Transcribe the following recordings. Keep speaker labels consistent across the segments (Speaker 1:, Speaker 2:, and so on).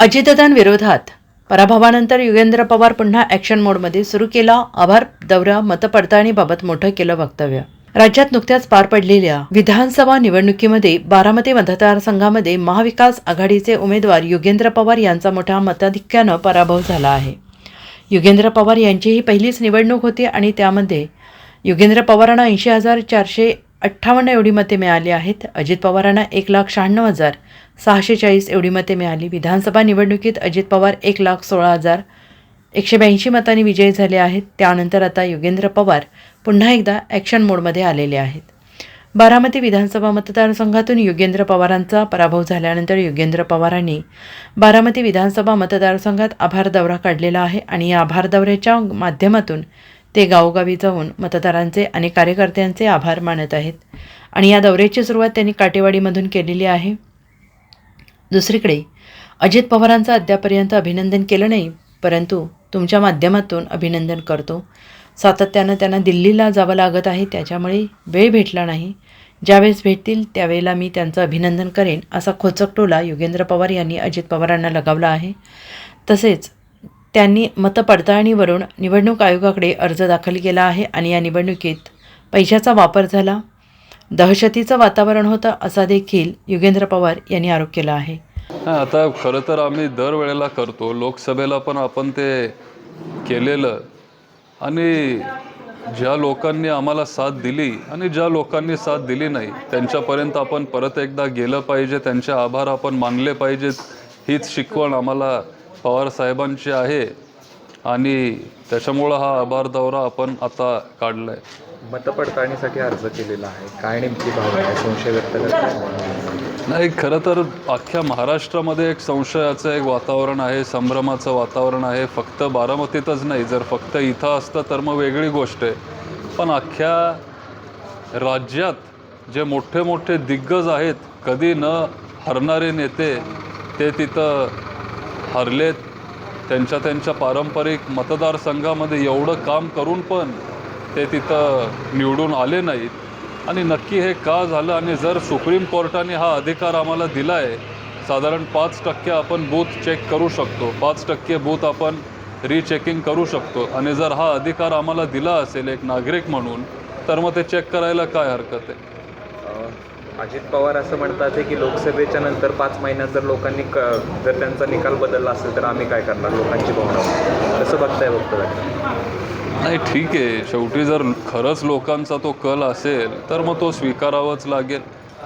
Speaker 1: अजितदादांविरोधात पराभवानंतर युगेंद्र पवार पुन्हा ॲक्शन मोडमध्ये सुरू केला. आभार दौरा मतपडताळणीबाबत मोठं केलं वक्तव्य. राज्यात नुकत्याच पार पडलेल्या विधानसभा निवडणुकीमध्ये बारामती मतदारसंघामध्ये महाविकास आघाडीचे उमेदवार युगेंद्र पवार यांचा मोठ्या मताधिक्यानं पराभव झाला आहे. युगेंद्र पवार यांची ही पहिलीच निवडणूक होती आणि त्यामध्ये युगेंद्र पवारांना ऐंशी हजार चारशे अठ्ठावन्न एवढी मते मिळाली आहेत. अजित पवारांना एक लाख शहाण्णव हजार. सहाशे चाळीस एवढी मते मिळाली. विधानसभा निवडणुकीत अजित पवार एक लाख सोळा हजार. एकशे ब्याऐंशी मतांनी विजयी झाले आहेत. त्यानंतर आता योगेंद्र पवार पुन्हा एकदा ॲक्शन मोडमध्ये आलेले आहेत. बारामती विधानसभा मतदारसंघातून योगेंद्र पवारांचा पराभव झाल्यानंतर योगेंद्र पवारांनी बारामती विधानसभा मतदारसंघात आभार दौरा काढलेला आहे आणि या आभार दौऱ्याच्या माध्यमातून ते गावोगावी जाऊन मतदारांचे आणि कार्यकर्त्यांचे आभार मानत आहेत. आणि या दौऱ्याची सुरुवात त्यांनी काटेवाडीमधून केलेली आहे. दुसरीकडे अजित पवारांचं अद्यापर्यंत अभिनंदन केलं नाही परंतु तुमच्या माध्यमातून अभिनंदन करतो. सातत्यानं त्यांना दिल्लीला जावं लागत आहे त्याच्यामुळे वेळ भेटला नाही. ज्यावेळेस भेटतील त्यावेळेला मी त्यांचं अभिनंदन करेन असा खोचक टोला युगेंद्र पवार यांनी अजित पवारांना लगावला आहे. तसेच त्यांनी मतपडताळणीवरून निवडणूक आयोगाकडे अर्ज दाखल केला आहे आणि या निवडणुकीत पैशाचा वापर झाला. दहशतीचं वातावरण होतं असा देखील युगेंद्र पवार यांनी आरोप केला आहे.
Speaker 2: आता खरं तर आम्ही दरवेळेला करतो. लोकसभेला पण आपण ते केलेलं. आणि ज्या लोकांनी आम्हाला साथ दिली आणि ज्या लोकांनी साथ दिली नाही त्यांच्यापर्यंत आपण परत एकदा गेलं पाहिजे. त्यांचे आभार आपण मानले पाहिजेत. हीच शिकवण आम्हाला पवार साहेबांची आहे आणि त्याच्यामुळं हा आभार दौरा आपण आता काढला आहे
Speaker 3: मतपडताळणीसाठी अर्ज केलेला आहे. काय नेमकी भावना आहे? संशय व्यक्त करताय
Speaker 2: नाही खरं तर अख्ख्या महाराष्ट्रामध्ये एक संशयाचं एक वातावरण आहे संभ्रमाचं वातावरण आहे. फक्त बारामतीतच नाही जर फक्त इथं असतं तर मग वेगळी गोष्ट आहे. पण अख्ख्या राज्यात जे मोठे मोठे दिग्गज आहेत कधी न हरणारे नेते ते तिथं हरलेत. त्यांच्या त्यांच्या पारंपरिक मतदारसंघामध्ये एवढं काम करून पण ते तिथं निवडून आले नाहीत. आणि नक्की हे का झालं आणि जर सुप्रीम कोर्टाने हा अधिकार आम्हाला दिला आहे साधारण पाच टक्के आपण बूथ चेक करू शकतो. पाच टक्के बूथ आपण रीचेकिंग करू शकतो. आणि जर हा अधिकार आम्हाला दिला असेल एक नागरिक म्हणून तर मग ते चेक करायला काय हरकत आहे?
Speaker 3: अजित पवार असं म्हणतात आहे की लोकसभेच्या नंतर पाच महिन्यात जर लोकांनी क जर त्यांचा निकाल बदलला असेल तर आम्ही काय करणार लोकांची भावना? कसं बघताय बघतो
Speaker 2: नाही ठीक आहे. शेवटी जर खरंच लोकांचा तो कल असेल तर मग तो स्वीकारावाच लागेल.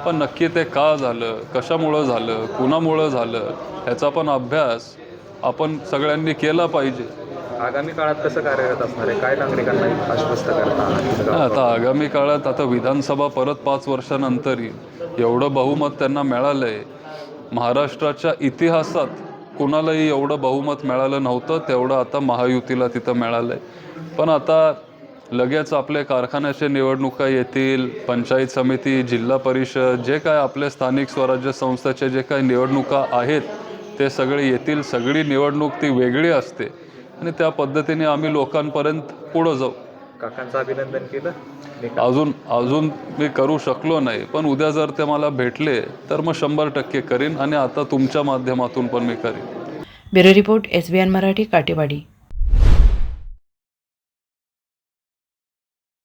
Speaker 2: पण नक्की ते का झालं? कशामुळं झालं? कुणामुळं झालं? ह्याचा पण अभ्यास आपण सगळ्यांनी केला पाहिजे.
Speaker 3: आगामी काळात कसं कार्यरत असणार आहे? काय नागरिकांना आश्वस्त करता
Speaker 2: हा, आता आगामी काळात आता विधानसभा परत पाच वर्षानंतर एवढं बहुमत त्यांना मिळालं आहे महाराष्ट्राच्या इतिहासात कुणालाही एवढं बहुमत मिळालं नव्हतं तेवढं आता महायुतीला तिथं मिळालं आहे पण आता लगेच आपले कारखान्याचे निवडणुका येतील पंचायत समिती जिल्हा परिषद जे काय आपले स्थानिक स्वराज्य संस्थेचे जे काही निवडणुका आहेत ते सगळे येतील. सगळी निवडणूक ती वेगळी असते. आणि त्या पद्धतीने आम्ही लोकांपर्यंत पुढं जाऊ.
Speaker 3: काकांचं अभिनंदन केलं.
Speaker 2: अजून अजून मी करू शकलो नाही पण उद्या जर ते मला भेटले तर मग शंभर टक्के करीन आणि आता तुमच्या माध्यमातून पण मी करीन.
Speaker 1: Bureau report S B N Marathi Katewadi.